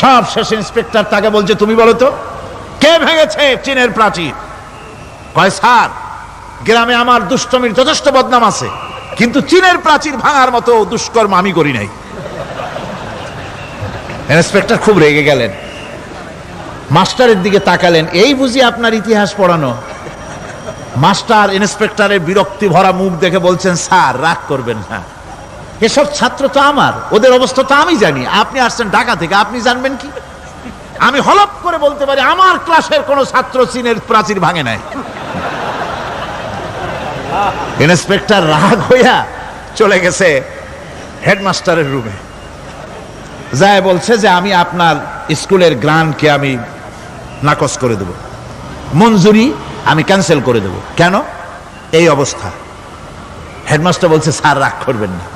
সব শেষ ইন্সপেক্টর তাকে বলছে, তুমি বলো তো, কে ভেঙেছে চীনের প্রাচীর? কয়, স্যার, গ্রামে আমার দুষ্টমির যথেষ্ট বদনাম আছে, কিন্তু চীনের প্রাচীর ভাঙার মতো দুষ্কর্ম আমি করি নাই। ইন্সপেক্টর খুব রেগে গেলেন। মাস্টারের দিকে তাকালেন, এই বুঝি আপনার ইতিহাস পড়ানো? মাস্টার ইন্সপেক্টরের বিরক্তি ভরা মুখ দেখে বলছেন, স্যার, রাগ করবেন না। এসব ছাত্র তো আমার, ওদের অবস্থা তো আমি জানি। আপনি আসছেন ঢাকা থেকে, আপনি জানবেন কি? আমি হলপ করে বলতে পারি, আমার ক্লাসের কোন ছাত্র চীনের প্রাচীর ভাঙে নাই। ইন্সপেক্টর রাগ হইয়া চলে গেছে হেডমাস্টারের রুমে। যায় বলছে যে, আমি আপনার স্কুলের গ্রান্টকে আমি নাকচ করে দেব। মঞ্জুরি আমি ক্যান্সেল করে দেব। কেন? এই অবস্থা। হেডমাস্টার বলছে, স্যার, রাগ করবেন না।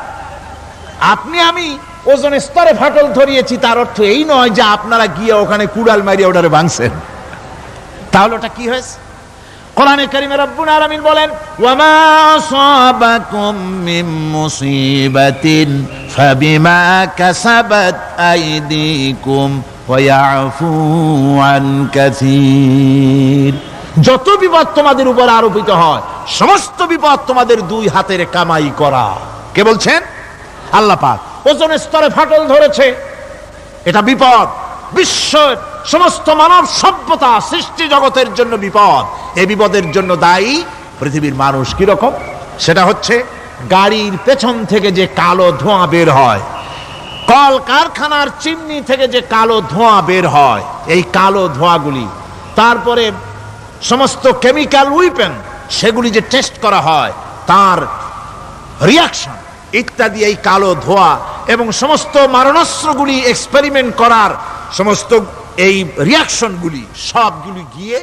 আপনি, আমি ওজন স্তরে ফাটল ধরিয়েছি, তার অর্থ এই নয় যে আপনারা গিয়ে ওখানে কুড়াল মারিয়ে ওটারে ভাঙছেন। তাহলে ওটা কি হয়েছে? কোরআনে কারিমে রব্বুল আলামিন বলেন, ওয়ামা আসাবাকুম মিন মুসিবাতিন, ফাবিমা কাসাবাত আইদিকুম ওয়া ইয়াফু আন কাসীর। যত বিপদ তোমাদের উপর আরোপিত হয়, সমস্ত বিপদ তোমাদের দুই হাতের কামাই করা। কে বলছেন? আল্লাহ পাক। ওজনের স্তরে ফাটল ধরেছে। এটা বিপদ। বিশ্বের সমস্ত মানব সভ্যতা সৃষ্টি জগতের জন্য বিপদ। এই বিপদের জন্য দায়ী পৃথিবীর মানুষ কীরকম? সেটা হচ্ছে গাড়ির পেছন থেকে যে কালো ধোঁয়া বের হয় কল কারখানার চিমনি থেকে যে কালো ধোঁয়া বের হয়, এই কালো ধোঁয়াগুলি। তারপরে সমস্ত কেমিক্যাল উইপেন, সেগুলি যে টেস্ট করা হয়, তার রিয়াকশন ইত্যাদি এই কালো ধোয়া এবং সমস্ত মারণাস্ত্রগুলি এক্সপেরিমেন্ট করার সমস্ত এই রিয়াকশনগুলি সবগুলি গিয়ে